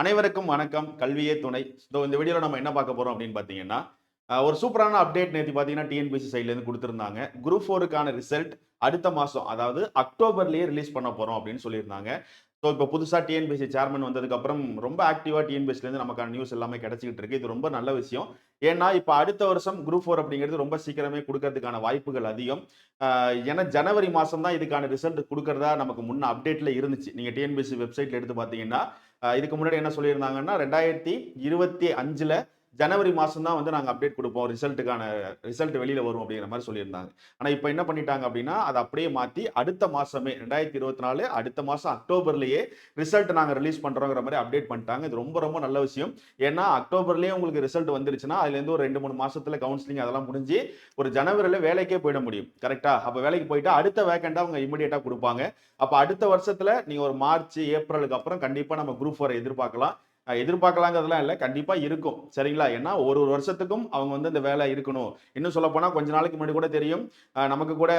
அனைவருக்கும் வணக்கம். கல்வியே துணை. ஸோ இந்த வீடியோவில் நம்ம என்ன பார்க்க போறோம் அப்படின்னு பார்த்தீங்கன்னா ஒரு சூப்பரான அப்டேட் நேற்று பார்த்தீங்கன்னா டிஎன்பிசி சைட்லேருந்து கொடுத்துருந்தாங்க. குரூப் ஃபோருக்கான ரிசல்ட் அடுத்த மாதம் அதாவது அக்டோபர்லேயே ரிலீஸ் பண்ண போகிறோம் அப்படின்னு சொல்லியிருந்தாங்க. ஸோ இப்போ புதுசாக டிஎன்பிசி சேர்மன் வந்ததுக்கப்புறம் ரொம்ப ஆக்டிவாக டிஎன்பிசிலேருந்து நமக்கான நியூஸ் எல்லாமே கிடைச்சிக்கிட்டு இருக்கு. இது ரொம்ப நல்ல விஷயம். ஏன்னா இப்போ அடுத்த வருஷம் குரூப் ஃபோர் அப்படிங்கிறது ரொம்ப சீக்கிரமே கொடுக்கறதுக்கான வாய்ப்புகள் அதிகம். ஏன்னா ஜனவரி மாதம் தான் இதுக்கான ரிசல்ட் கொடுக்கறதா நமக்கு முன்ன அப்டேட்டில் இருந்துச்சு. நீங்கள் டிஎன்பிசி வெப்சைட்டில் எடுத்து பார்த்தீங்கன்னா இதுக்கு முன்னாடி என்ன சொல்லியிருந்தாங்கன்னா ரெண்டாயிரத்தி இருபத்தி அஞ்சில் ஜனவரி மாதம் தான் வந்து நாங்கள் அப்டேட் கொடுப்போம். ரிசல்ட்டுக்கான ரிசல்ட் வெளியில் வரும் அப்படிங்கிற மாதிரி சொல்லியிருந்தாங்க. ஆனால் இப்போ என்ன பண்ணிட்டாங்க அப்படின்னா அதை அப்படியே மாற்றி அடுத்த மாதமே ரெண்டாயிரத்தி இருபத்தி நாலு அடுத்த மாதம் அக்டோபர்லேயே ரிசல்ட் நாங்கள் ரிலீஸ் பண்ணுறோங்கிற மாதிரி அப்டேட் பண்ணிட்டாங்க. இது ரொம்ப ரொம்ப நல்ல விஷயம். ஏன்னா அக்டோபர்லேயே உங்களுக்கு ரிசல்ட் வந்துருச்சுன்னா அதுலேருந்து ஒரு ரெண்டு மூணு மாதத்தில் கவுன்சிலிங் அதெல்லாம் முடிஞ்சு ஒரு ஜனவரியில் வேலைக்கே போயிட முடியும். கரெக்டாக அப்போ வேலைக்கு போயிட்டு அடுத்த வேக்கண்டாக அவங்க இமிடியேட்டாக கொடுப்பாங்க. அப்போ அடுத்த வருஷத்தில் நீங்கள் ஒரு மார்ச் ஏப்ரலுக்கு அப்புறம் கண்டிப்பாக நம்ம குரூப் ஃபோரை எதிர்பார்க்கலாம். எதிர்பார்க்கலாங்கிறதுலாம் இல்லை. கண்டிப்பா இருக்கும். சரிங்களா? ஏன்னா ஒரு ஒரு வருஷத்துக்கும் அவங்க வந்து இந்த வேலை இருக்கணும். இன்னும் சொல்ல போனா கொஞ்ச நாளைக்கு முன்னாடி கூட தெரியும். நமக்கு கூட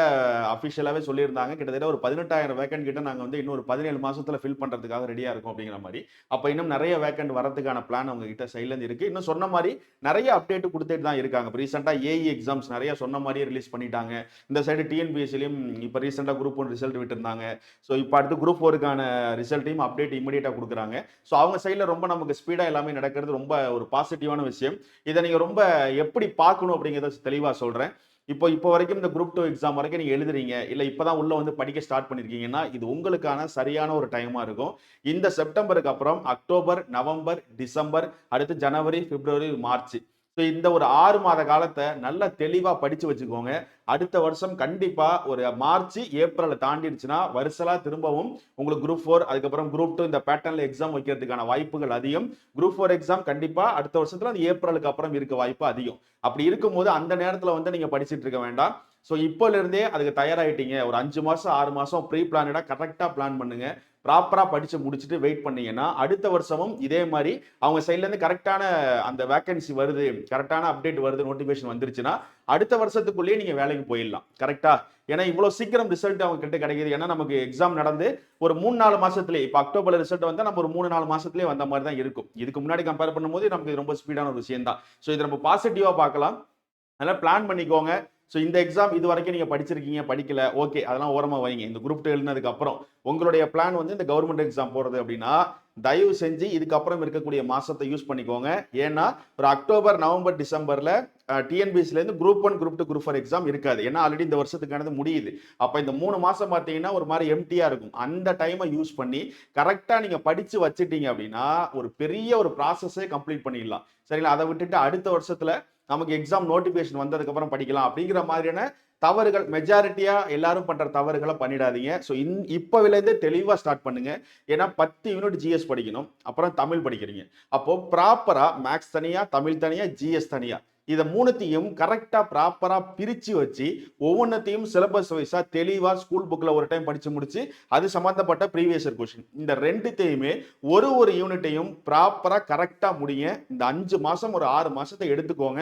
அஃபிஷியலாகவே சொல்லியிருந்தாங்க. கிட்டத்தட்ட ஒரு பதினெட்டாயிரம் வேக்கண்ட் கிட்ட நாங்கள் வந்து இன்னும் ஒரு பதினேழு மாசத்துல ஃபில் பண்றதுக்காக ரெடியா இருக்கும் அப்படிங்கிற மாதிரி. அப்போ இன்னும் நிறைய வேக்கண்ட் வரதுக்கான பிளான் அவங்க கிட்ட சைட்ல இருந்து இருக்கு. இன்னும் சொன்ன மாதிரி நிறைய அப்டேட் கொடுத்துட்டு தான் இருக்காங்க. இப்போ ரீசெண்டாக ஏஇ எக்ஸாம்ஸ் நிறைய சொன்ன மாதிரியே ரிலீஸ் பண்ணிட்டாங்க. இந்த சைடு டிஎன்பிஎஸ்சிலையும் இப்போ ரீசெண்டாக குரூப் ஒன் ரிசல்ட் விட்டுருந்தாங்க. ஸோ இப்போ அடுத்து குரூப் ஒருக்கான ரிசல்ட்டையும் அப்டேட் இமீடியட்டாக கொடுக்குறாங்க. ஸோ அவங்க சைடில் ரொம்ப நமக்கு ஸ்பீடாக எல்லாமே நடக்கிறது ரொம்ப ஒரு பாசிட்டிவான விஷயம். இதை நீங்கள் ரொம்ப எப்படி பார்க்கணும் அப்படிங்கிறத தெளிவாக சொல்கிறேன் இப்போ இப்போ வரைக்கும் இந்த குரூப் டூ எக்ஸாம் வரைக்கும் நீங்கள் எழுதுறீங்க. இல்லை இப்போ தான் உள்ளே வந்து படிக்க ஸ்டார்ட் பண்ணியிருக்கீங்கன்னா இது உங்களுக்கான சரியான ஒரு டைமாக இருக்கும். இந்த செப்டம்பருக்கு அப்புறம் அக்டோபர் நவம்பர் டிசம்பர் அடுத்து ஜனவரி பிப்ரவரி மார்ச் ஸோ இந்த ஒரு ஆறு மாத காலத்தை நல்லா தெளிவாக படித்து வச்சுக்கோங்க. அடுத்த வருஷம் கண்டிப்பாக ஒரு மார்ச் ஏப்ரலை தாண்டிடுச்சுன்னா வருஷலாக திரும்பவும் உங்களுக்கு குரூப் ஃபோர் அதுக்கப்புறம் குரூப் டூ இந்த பேட்டர்னில் எக்ஸாம் வைக்கிறதுக்கான வாய்ப்புகள் அதிகம். குரூப் ஃபோர் எக்ஸாம் கண்டிப்பாக அடுத்த வருஷத்தில் அது ஏப்ரலுக்கு அப்புறம் இருக்க வாய்ப்பு அதிகம். அப்படி இருக்கும்போது அந்த நேரத்தில் வந்து நீங்கள் படிச்சுட்டு இருக்க வேண்டாம். ஸோ இப்போலேருந்தே அதுக்கு தயாராகிட்டீங்க ஒரு அஞ்சு மாதம் ஆறு மாதம் ப்ரீ பிளானடாக கரெக்டாக பிளான் பண்ணுங்கள் ப்ராப்பராக படித்து முடிச்சுட்டு வெயிட் பண்ணீங்கன்னா அடுத்த வருஷமும் இதே மாதிரி அவங்க சைட்லேருந்து கரெக்டான அந்த வேக்கன்சி வருது கரெக்டான அப்டேட் வருது நோட்டிஃபிகேஷன் வந்துருச்சுன்னா அடுத்த வருஷத்துக்குள்ளேயே நீங்கள் வேலைக்கு போயிடலாம். கரெக்டாக ஏன்னா இவ்வளோ சீக்கிரம் ரிசல்ட் அவங்க கிட்ட கிடைக்குது. ஏன்னா நமக்கு எக்ஸாம் நடந்து ஒரு மூணு நாலு மாதத்துலேயே இப்போ அக்டோபரில் ரிசல்ட் வந்தால் நம்ம ஒரு மூணு நாலு மாதத்துலேயே வந்த மாதிரி தான் இருக்கும். இதுக்கு முன்னாடி கம்பேர் பண்ணும்போது நமக்கு இது ரொம்ப ஸ்பீடான ஒரு விஷயம் தான் ஸோ இது நம்ம பாசிட்டிவாக பார்க்கலாம். அதனால் பிளான் பண்ணிக்கோங்க. ஸோ இந்த எக்ஸாம் இது வரைக்கும் நீங்கள் படிச்சிருக்கீங்க படிக்கல ஓகே அதெல்லாம் ஓரமாக வைங்க. இந்த குரூப் டூ எழுதினதுக்கப்புறம் உங்களுடைய பிளான் வந்து இந்த கவர்மெண்ட் எக்ஸாம் போகிறது அப்படின்னா தயவு செஞ்சு இதுக்கப்புறம் இருக்கக்கூடிய மாதத்தை யூஸ் பண்ணிக்கோங்க. ஏன்னா ஒரு அக்டோபர் நவம்பர் டிசம்பரில் டிஎன்பிசிலேருந்து group one group two group four exam இருக்காது. ஏன்னா ஆல்ரெடி இந்த வருஷத்துக்கானது முடியுது. அப்போ இந்த மூணு மாதம் பார்த்தீங்கன்னா ஒரு மாதிரி எம்டியாக இருக்கும். அந்த டைமை யூஸ் பண்ணி கரெக்டாக நீங்கள் படித்து வச்சுட்டீங்க அப்படின்னா ஒரு பெரிய ஒரு ப்ராசஸே கம்ப்ளீட் பண்ணிடலாம். சரிங்களா? அதை விட்டுட்டு அடுத்த வருஷத்தில் நமக்கு எக்ஸாம் நோட்டிஃபிகேஷன் வந்ததுக்கப்புறம் படிக்கலாம் அப்படிங்கிற மாதிரியான தவறுகள் மெஜாரிட்டியா எல்லாரும் பண்ற தவறுகளை பண்ணிடாதீங்க. ஸோ இன் இப்போவிலேருந்தே தெளிவாக ஸ்டார்ட் பண்ணுங்க. ஏன்னா பத்து யூனிட் ஜிஎஸ் படிக்கணும். அப்புறம் தமிழ் படிக்கிறீங்க. அப்போ ப்ராப்பரா மேக்ஸ் தனியா தமிழ் தனியா ஜிஎஸ் தனியா. இதை மூணுத்தையும் கரெக்டாக ப்ராப்பராக பிரித்து வச்சு ஒவ்வொன்றத்தையும் சிலபஸ் வைஸாக தெளிவாக ஸ்கூல் புக்கில் ஒரு டைம் படித்து முடிச்சு அது சம்மந்தப்பட்ட ப்ரீவியஸ் கொஷின் இந்த ரெண்டுத்தையுமே ஒரு ஒரு யூனிட்டையும் ப்ராப்பராக கரெக்டாக முடிய இந்த அஞ்சு மாதம் ஒரு ஆறு மாதத்தை எடுத்துக்கோங்க.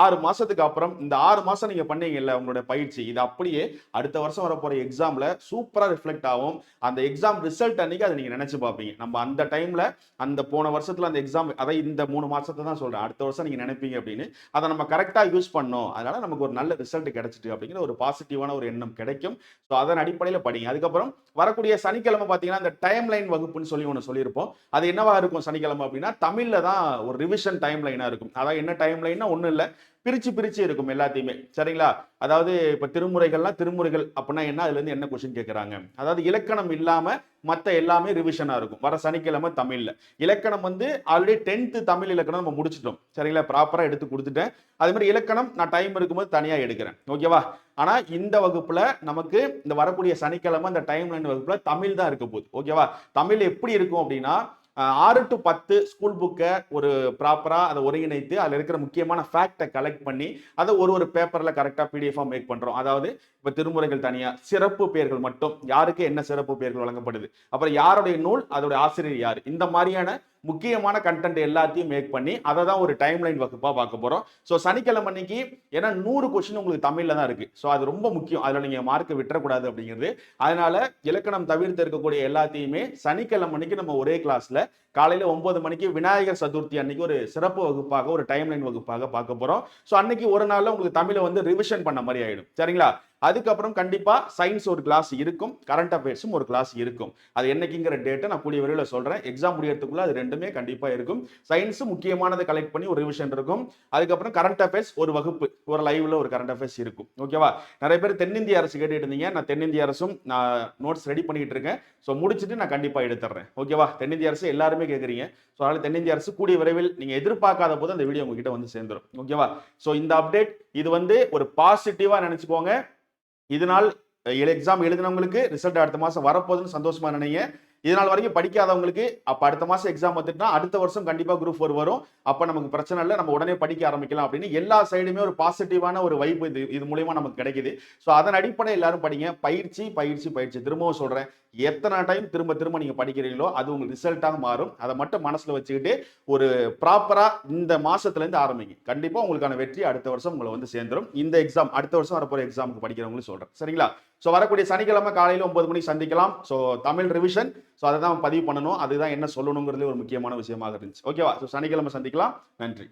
ஆறு மாதத்துக்கு அப்புறம் இந்த ஆறு மாதம் நீங்கள் பண்ணீங்கல்ல உங்களோட பயிற்சி இது அப்படியே அடுத்த வருஷம் வரப்போகிற எக்ஸாமில் சூப்பராக ரிஃப்ளெக்ட் ஆகும். அந்த எக்ஸாம் ரிசல்ட் அன்னைக்கு அதை நீங்கள் நினச்சி பார்ப்பீங்க. நம்ம அந்த டைமில் அந்த போன வருஷத்தில் அந்த எக்ஸாம் அதை இந்த மூணு மாதத்தை தான் சொல்கிறேன் அடுத்த வருஷம் நீங்கள் நினைப்பீங்க அப்படின்னு. அதை நம்ம கரெக்டாக யூஸ் பண்ணோம். அதனால நமக்கு ஒரு நல்ல ரிசல்ட் கிடைச்சிட்டு அப்படிங்கிற ஒரு பாசிட்டிவான ஒரு எண்ணம் கிடைக்கும். ஸோ அதன் அடிப்படையில் படிங்க. அதுக்கப்புறம் வரக்கூடிய சனிக்கிழமை பார்த்தீங்கன்னா இந்த டைம் லைன் வகுப்புன்னு சொல்லி ஒன்று சொல்லியிருப்போம். அது என்னவாக இருக்கும் சனிக்கிழமை அப்படின்னா தமிழில் தான் ஒரு ரிவிஷன் டைம் லைனாக இருக்கும். அதாவது என்ன டைம் லைன்னா ஒன்றும் இல்லை. பிரிச்சு பிரிச்சு இருக்கும் எல்லாத்தையுமே. சரிங்களா? அதாவது இப்ப திருமுறைகள்லாம் திருமுறைகள் அப்படின்னா என்ன? அதுல இருந்து என்ன கொஸ்டின் கேட்கறாங்க அதாவது இலக்கணம் இல்லாம மற்ற எல்லாமே ரிவிஷனா இருக்கும். வர சனிக்கிழமை தமிழ்ல. இலக்கணம் வந்து ஆல்ரெடி டென்த்து தமிழ் இலக்கணம் நம்ம முடிச்சிட்டோம். சரிங்களா? ப்ராப்பரா எடுத்து கொடுத்துட்டேன். அதே மாதிரி இலக்கணம் நான் டைம் இருக்கும்போது தனியா எடுக்கிறேன். ஓகேவா ஆனா இந்த வகுப்புல நமக்கு இந்த வரக்கூடிய சனிக்கிழமை இந்த டைம் லைன் வகுப்புல தமிழ் தான் இருக்க போகுது. ஓகேவா தமிழ் எப்படி இருக்கும் அப்படின்னா ஆறு டு பத்து ஸ்கூல் புக்கை ஒரு ப்ராப்பராக அதை ஒருங்கிணைத்து அதில் இருக்கிற முக்கியமான ஃபேக்டை கலெக்ட் பண்ணி அதை ஒரு ஒரு பேப்பரில் கரெக்டாக பிடிஎஃபாக மேக் பண்ணுறோம் அதாவது இப்போ திருமுறைகள் தனியாக சிறப்பு பெயர்கள் மட்டும் யாருக்கு என்ன சிறப்பு பெயர்கள் வழங்கப்படுது? அப்புறம் யாருடைய நூல்? அதோடைய ஆசிரியர் யார்? இந்த மாதிரியான முக்கியமான கண்டென்ட் எல்லாத்தையும் மேக் பண்ணி அதை தான் ஒரு டைம் லைன் வகுப்பாக பார்க்க போகிறோம் ஸோ சனிக்கிழமை அன்னைக்கு ஏன்னா நூறு கொஷின் உங்களுக்கு தமிழில் தான் இருக்குது ஸோ அது ரொம்ப முக்கியம். அதில் நீங்கள் மார்க்கை விட்டுறக்கூடாது அப்படிங்கிறது. அதனால் இலக்கணம் தவிர்த்து இருக்கக்கூடிய எல்லாத்தையுமே சனிக்கிழமை அன்னைக்கு நம்ம ஒரே கிளாஸில் காலையில் ஒன்பது மணிக்கு விநாயகர் சதுர்த்தி அன்னைக்கு ஒரு சிறப்பு வகுப்பாக ஒரு டைம்லைன் வகுப்பாக பார்க்க போகிறோம் ஸோ அன்னைக்கு ஒரு நாளில் உங்களுக்கு தமிழை வந்து ரிவிஷன் பண்ண மாதிரி ஆகிடும் சரிங்களா? அதுக்கப்புறம் கண்டிப்பாக சயின்ஸ் ஒரு கிளாஸ் இருக்கும் கரண்ட் அஃபேர்ஸும் ஒரு கிளாஸ் இருக்கும். அது என்னைக்குங்கிற டேட்டை நான் கூடிய விரைவில் சொல்கிறேன் எக்ஸாம் முடியறதுக்குள்ள அது ரெண்டுமே கண்டிப்பாக இருக்கும். சயின்ஸு முக்கியமானதை கலெக்ட் பண்ணி ஒரு ரிவிஷன் இருக்கும். அதுக்கப்புறம் கரண்ட் அஃபேர்ஸ் ஒரு வகுப்பு ஒரு லைவ்ல ஒரு கரண்ட் அஃபேர்ஸ் இருக்கும். ஓகேவா நிறைய பேர் தென்னிந்திய அரசு கேட்டுட்டு இருந்தீங்க. நான் தென்னிந்திய அரசும் நான் நோட்ஸ் ரெடி பண்ணிட்டு இருக்கேன். ஸோ முடிச்சுட்டு நான் கண்டிப்பாக எடுத்துறேன் ஓகேவா தென்னிந்திய அரசு எல்லாருமே கேட்குறீங்க ஸோ அதனால தென்னிந்திய அரசு கூடிய விரைவில் நீங்கள் எதிர்பார்க்காத போது அந்த வீடியோ உங்ககிட்ட வந்து சேர்ந்துரும். ஓகேவா ஸோ இந்த அப்டேட் இது வந்து ஒரு பாசிட்டிவாக நினச்சிக்கோங்க. இதனால் எக்ஸாம் எழுதினவங்களுக்கு ரிசல்ட் அடுத்த மாதம் வரப்போகுதுன்னு சந்தோஷமா நினைங்க. இதனால் வரைக்கும் படிக்காதவங்களுக்கு அப்ப அடுத்த மாசம் எக்ஸாம் வந்துட்டுனா அடுத்த வருஷம் கண்டிப்பா குரூப் ஃபோர் வரும். அப்ப நமக்கு பிரச்சனை இல்லை நம்ம உடனே படிக்க ஆரம்பிக்கலாம் அப்படின்னு எல்லா சைடுமே ஒரு பாசிட்டிவான ஒரு வைப்பு இது இது மூலயமா நமக்கு கிடைக்குது. ஸோ அதன் அடிப்படை எல்லாரும் படிங்க. பயிற்சி பயிற்சி பயிற்சி. திரும்பவும் சொல்றேன். எத்தனை டைம் திரும்ப திரும்ப நீங்க படிக்கிறீங்களோ அது உங்களுக்கு ரிசல்ட்டாக மாறும். அதை மட்டும் மனசுல வச்சுக்கிட்டு ஒரு ப்ராப்பரா இந்த மாசத்துல இருந்து ஆரம்பிங்க. கண்டிப்பா உங்களுக்கான வெற்றி அடுத்த வருஷம் உங்களை வந்து சேர்ந்துடும் இந்த எக்ஸாம் அடுத்த வருஷம் வரப்போற எக்ஸாமுக்கு படிக்கிறவங்களும் சொல்றேன். சரிங்களா? ஸோ வரக்கூடிய சனிக்கிழமை காலையில் ஒன்பது மணிக்கு சந்திக்கலாம். ஸோ தமிழ் ரிவிஷன் ஸோ அதை தான் பதிவு பண்ணணும். அதுதான் என்ன சொல்லணுங்கிறது ஒரு முக்கியமான விஷயமாக இருந்துச்சு. ஓகேவா ஸோ சனிக்கிழமை சந்திக்கலாம். நன்றி.